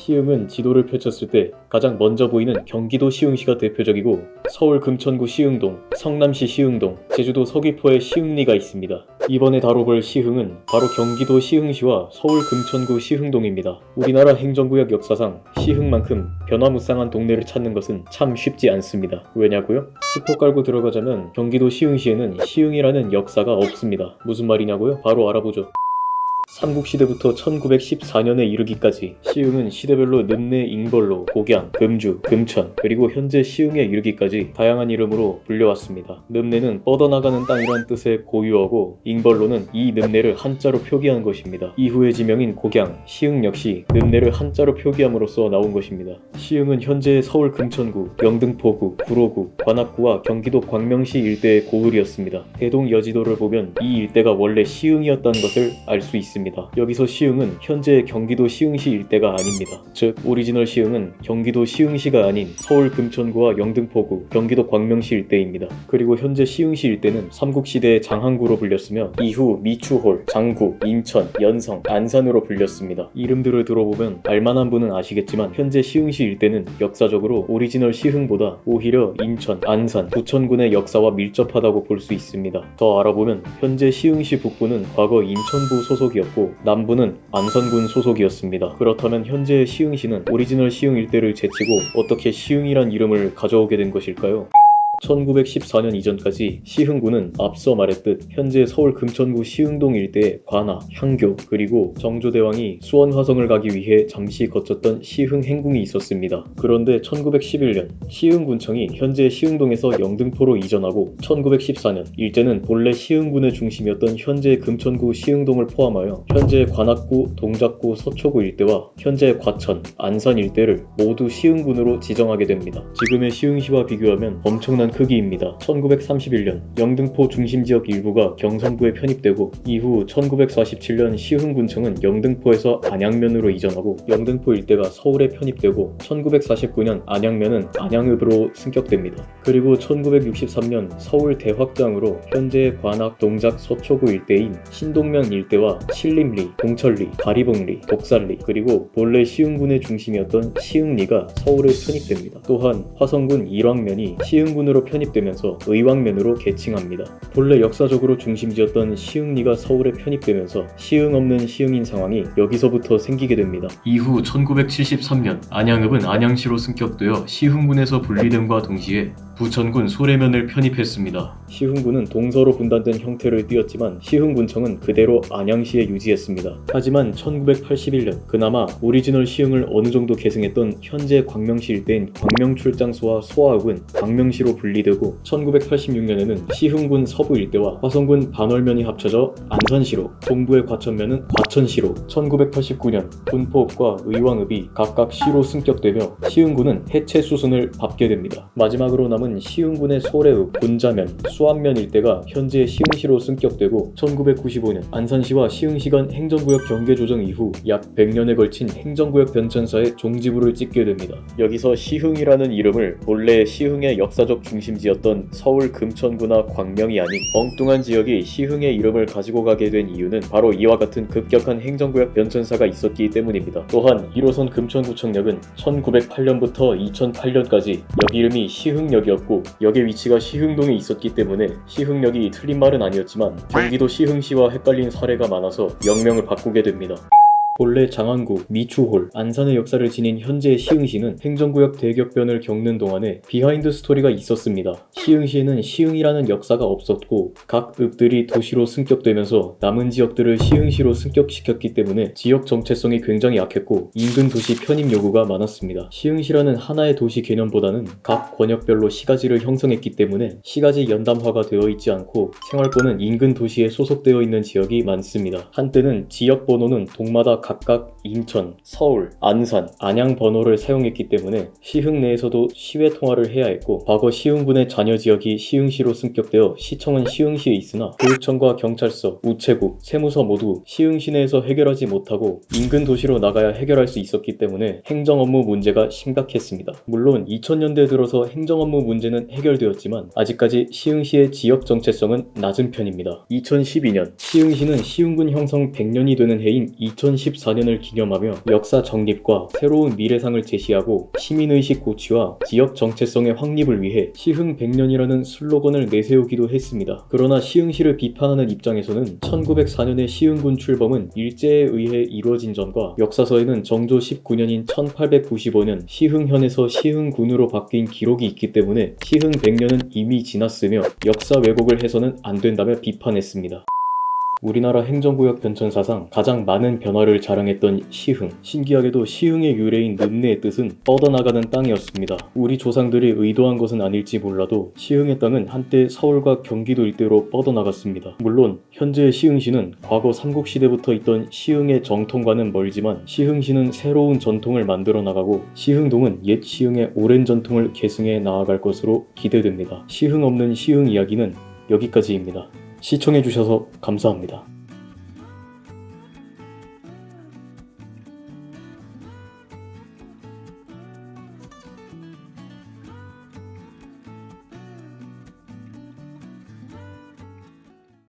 시흥은 지도를 펼쳤을 때 가장 먼저 보이는 경기도 시흥시가 대표적이고 서울 금천구 시흥동, 성남시 시흥동, 제주도 서귀포에 시흥리가 있습니다. 이번에 다뤄볼 시흥은 바로 경기도 시흥시와 서울 금천구 시흥동입니다. 우리나라 행정구역 역사상 시흥만큼 변화무쌍한 동네를 찾는 것은 참 쉽지 않습니다. 왜냐고요? 스포 깔고 들어가자면 경기도 시흥시에는 시흥이라는 역사가 없습니다. 무슨 말이냐고요? 바로 알아보죠. 삼국시대부터 1914년에 이르기까지 시흥은 시대별로 늠내, 잉벌로, 곡양, 금주, 금천, 그리고 현재 시흥에 이르기까지 다양한 이름으로 불려왔습니다. 늠내는 뻗어나가는 땅이란 뜻의 고유어고 잉벌로는 이 늠내를 한자로 표기한 것입니다. 이후의 지명인 곡양, 시흥 역시 늠내를 한자로 표기함으로써 나온 것입니다. 시흥은 현재 서울 금천구, 영등포구, 구로구, 관악구와 경기도 광명시 일대의 고을이었습니다. 대동 여지도를 보면 이 일대가 원래 시흥이었다는 것을 알 수 있습니다. 여기서 시흥은 현재 경기도 시흥시 일대가 아닙니다. 즉 오리지널 시흥은 경기도 시흥시가 아닌 서울 금천구와 영등포구, 경기도 광명시 일대입니다. 그리고 현재 시흥시 일대는 삼국시대의 장항구로 불렸으며 이후 미추홀, 장구, 인천, 연성, 안산으로 불렸습니다. 이름들을 들어보면 알만한 분은 아시겠지만 현재 시흥시 일대는 역사적으로 오리지널 시흥보다 오히려 인천, 안산, 부천군의 역사와 밀접하다고 볼 수 있습니다. 더 알아보면 현재 시흥시 북부는 과거 인천부 소속이었고 남부는 안산군 소속이었습니다. 그렇다면 현재 시흥시는 오리지널 시흥 일대를 제치고 어떻게 시흥이란 이름을 가져오게 된 것일까요? 1914년 이전까지 시흥구는 앞서 말했듯 현재 서울 금천구 시흥동 일대의 관아, 향교, 그리고 정조대왕이 수원 화성을 가기 위해 잠시 거쳤던 시흥 행궁이 있었습니다. 그런데 1911년 시흥군청이 현재 시흥동에서 영등포로 이전하고 1914년 일제는 본래 시흥군의 중심이었던 현재 금천구 시흥동을 포함하여 현재 관악구, 동작구, 서초구 일대와 현재 과천, 안산 일대를 모두 시흥군으로 지정하게 됩니다. 지금의 시흥시와 비교하면 엄청난 크기입니다. 1931년 영등포 중심 지역 일부가 경성부에 편입되고 이후 1947년 시흥군청은 영등포에서 안양면으로 이전하고 영등포 일대가 서울에 편입되고 1949년 안양면은 안양읍으로 승격됩니다. 그리고 1963년 서울 대확장으로 현재 관악, 동작, 서초구 일대인 신동면 일대와 신림리, 동천리, 가리봉리, 독산리 그리고 본래 시흥군의 중심이었던 시흥리가 서울에 편입됩니다. 또한 화성군 일왕면이 시흥군으로 편입되면서 의왕면으로 개칭합니다. 본래 역사적으로 중심지였던 시흥리가 서울에 편입되면서 시흥 없는 시흥인 상황이 여기서부터 생기게 됩니다. 이후 1973년 안양읍은 안양시로 승격되어 시흥군에서 분리됨과 동시에 부천군 소래면을 편입했습니다. 시흥군은 동서로 분단된 형태를 띠었지만 시흥군청은 그대로 안양시에 유지했습니다. 하지만 1981년 그나마 오리지널 시흥을 어느 정도 계승했던 현재 광명시 일대인 광명출장소와 소아읍은 광명시로 분리되고 1986년에는 시흥군 서부 일대와 화성군 반월면이 합쳐져 안산시로 동부의 과천면은 과천시로 1989년 군포읍과 의왕읍이 각각 시로 승격되며 시흥군은 해체 수순을 밟게 됩니다. 마지막으로 남은 시흥군의 소래읍, 군자면, 수안면 일대가 현재 시흥시로 승격되고 1995년 안산시와 시흥시 간 행정구역 경계 조정 이후 약 100년에 걸친 행정구역 변천사의 종지부를 찍게 됩니다. 여기서 시흥이라는 이름을 본래 시흥의 역사적 중심지였던 서울 금천구나 광명이 아닌 엉뚱한 지역이 시흥의 이름을 가지고 가게 된 이유는 바로 이와 같은 급격한 행정구역 변천사가 있었기 때문입니다. 또한 1호선 금천구청역은 1908년부터 2008년까지 역 이름이 시흥역이었고 역의 위치가 시흥동에 있었기 때문에 시흥역이 틀린 말은 아니었지만 경기도 시흥시와 헷갈린 사례가 많아서 역명을 바꾸게 됩니다. 본래 장안구, 미추홀, 안산의 역사를 지닌 현재 시흥시는 행정구역 대격변을 겪는 동안에 비하인드 스토리가 있었습니다. 시흥시에는 시흥이라는 역사가 없었고 각 읍들이 도시로 승격되면서 남은 지역들을 시흥시로 승격시켰기 때문에 지역 정체성이 굉장히 약했고 인근 도시 편입 요구가 많았습니다. 시흥시라는 하나의 도시 개념보다는 각 권역별로 시가지를 형성했기 때문에 시가지 연담화가 되어 있지 않고 생활권은 인근 도시에 소속되어 있는 지역이 많습니다. 한때는 지역 번호는 동마다 각각 인천, 서울, 안산, 안양 번호를 사용했기 때문에 시흥 내에서도 시외 통화를 해야 했고 과거 시흥군의 자녀 지역이 시흥시로 승격되어 시청은 시흥시에 있으나 교육청과 경찰서, 우체국, 세무서 모두 시흥시 내에서 해결하지 못하고 인근 도시로 나가야 해결할 수 있었기 때문에 행정 업무 문제가 심각했습니다. 물론 2000년대 들어서 행정 업무 문제는 해결되었지만 아직까지 시흥시의 지역 정체성은 낮은 편입니다. 2012년 시흥시는 시흥군 형성 100년이 되는 해인 2014 14년을 기념하며 역사 정립과 새로운 미래상을 제시하고 시민의식 고취와 지역 정체성의 확립을 위해 시흥 100년이라는 슬로건을 내세우기도 했습니다. 그러나 시흥시를 비판하는 입장에서는 1904년의 시흥군 출범은 일제에 의해 이루어진 전과 역사서에는 정조 19년인 1895년 시흥현에서 시흥군으로 바뀐 기록이 있기 때문에 시흥 100년은 이미 지났으며 역사 왜곡을 해서는 안 된다며 비판했습니다. 우리나라 행정구역 변천사상 가장 많은 변화를 자랑했던 시흥. 신기하게도 시흥의 유래인 는내의 뜻은 뻗어나가는 땅이었습니다. 우리 조상들이 의도한 것은 아닐지 몰라도 시흥의 땅은 한때 서울과 경기도 일대로 뻗어나갔습니다. 물론 현재의 시흥시는 과거 삼국시대부터 있던 시흥의 정통과는 멀지만 시흥시는 새로운 전통을 만들어 나가고 시흥동은 옛 시흥의 오랜 전통을 계승해 나아갈 것으로 기대됩니다. 시흥 없는 시흥 이야기는 여기까지입니다. 시청해주셔서 감사합니다.